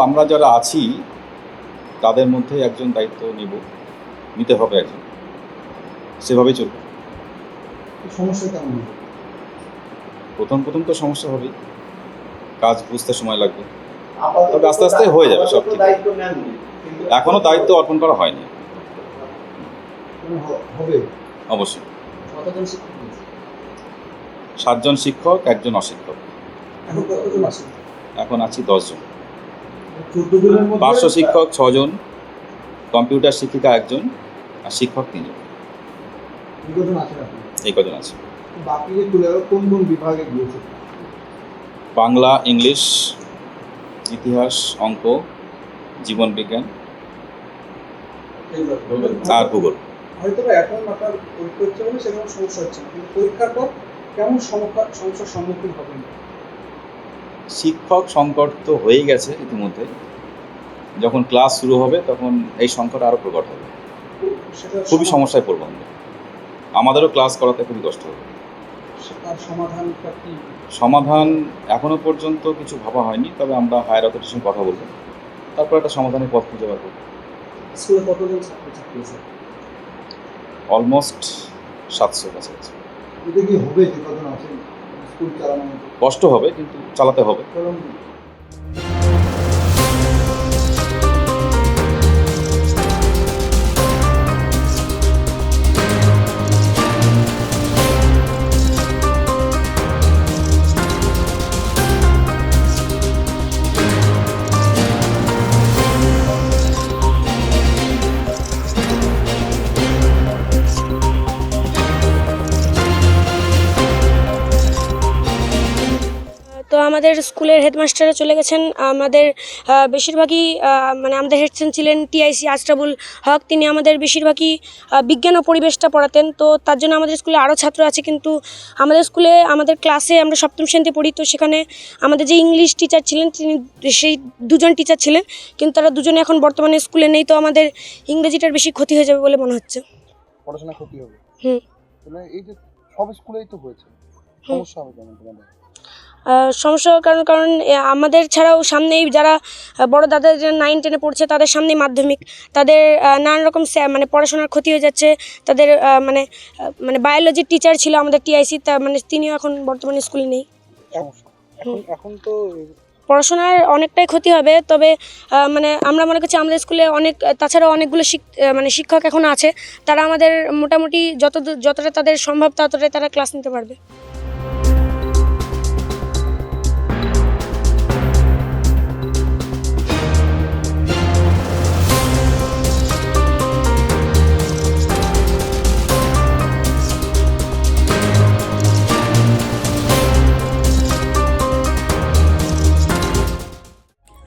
আমরা যারা আছি তাদের মধ্যে একজন দায়িত্ব নেব নিতে হবে একজন। সেভাবেই চলবে। সমস্যা কেমন? প্রথম প্রথম তো সমস্যা হবেই। কাজ বুঝতে সময় লাগবে। তবে আস্তে আস্তে হয়ে যাবে সব ঠিক। দায়িত্ব অর্পণ করা হয়নি। হবে। অবশ্যই? সাতজন শিক্ষক একজন অশিক্ষক। এখন আছে? এখন দশজন। পার্শ্ব শিক্ষক ছজন কম্পিউটার শিক্ষিকা একজন আর শিক্ষক তিনজন। এই কজন আছে। বাকি যে চলে কোন কোন বিভাগে গিয়েছে? বাংলা ইংলিশ ইতিহাস অঙ্ক জীবন বিজ্ঞান আর ভূগোল। হয়তো এখন আপনার পরীক্ষা হচ্ছে বলে সমস্যা হচ্ছে। না কিন্তু পরীক্ষার পর কেমন সমস্যা- সমস্যার সম্মুখীন হবেন? শিক্ষক সংকট তো হয়েই গেছে ইতিমধ্যে। যখন ক্লাস শুরু হবে তখন এই সংকট আরও প্রকট হবে। সেটা খুবই সমস্যায় পড়ব আমরা আমাদেরও ক্লাস করাতে খুবই কষ্ট হবে। সমাধান এখনও পর্যন্ত কিছু ভাবা হয়নি তবে আমরা হায়ার অথরিটির সঙ্গে কথা বলব। তারপর একটা সমাধানের পথ খুঁজে বার করব। স্কুলে কতজন ছাত্রছাত্রী আছে? অলমোস্ট সাতশো কাছাকাছি। কষ্ট হবে কিন্তু চালাতে হবে। তো আমাদের স্কুলের হেডমাস্টাররা চলে গেছেন। আমাদের বেশিরভাগই মানে আমাদের হেডসেন ছিলেন টিআইসি আশরাফুল হক। তিনি আমাদের বেশিরভাগই বিজ্ঞান ও পরিবেশটা পড়াতেন। তো তার জন্য আমাদের স্কুলে আরও ছাত্র আছে কিন্তু আমাদের স্কুলে আমাদের ক্লাসে আমরা সপ্তম শ্রেণীতে পড়ি। তো সেখানে আমাদের যে ইংলিশ টিচার ছিলেন তিনি সেই দুজন টিচার ছিলেন। কিন্তু তারা দুজনে এখন বর্তমানে স্কুলে নেই। তো আমাদের ইংরেজিটার বেশি ক্ষতি হয়ে যাবে বলে মনে হচ্ছে। পড়াশোনা ক্ষতি হবে? হুম। এই যে সব স্কুলেই তো হয়েছে। সমস্যা হবে কেন তোমাদের? আহ, সমস্যার কারণ কারণ আমাদের ছাড়াও সামনেই যারা বড় দাদা নাইন টেনে পড়ছে তাদের সামনেই মাধ্যমিক। তাদের নানান রকম মানে পড়াশোনার ক্ষতি হয়ে যাচ্ছে। তাদের মানে মানে বায়োলজির টিচার ছিল আমাদের টিআইসি তা মানে তিনিও এখন বর্তমানে স্কুলে নেই। এখন তো পড়াশোনার অনেকটাই ক্ষতি হবে তবে মানে আমরা মনে করছি আমাদের স্কুলে অনেক তাছাড়াও অনেকগুলো মানে শিক্ষক এখন আছে। তারা আমাদের মোটামুটি যত যতটা তাদের সম্ভব ততটাই তারা ক্লাস নিতে পারবে।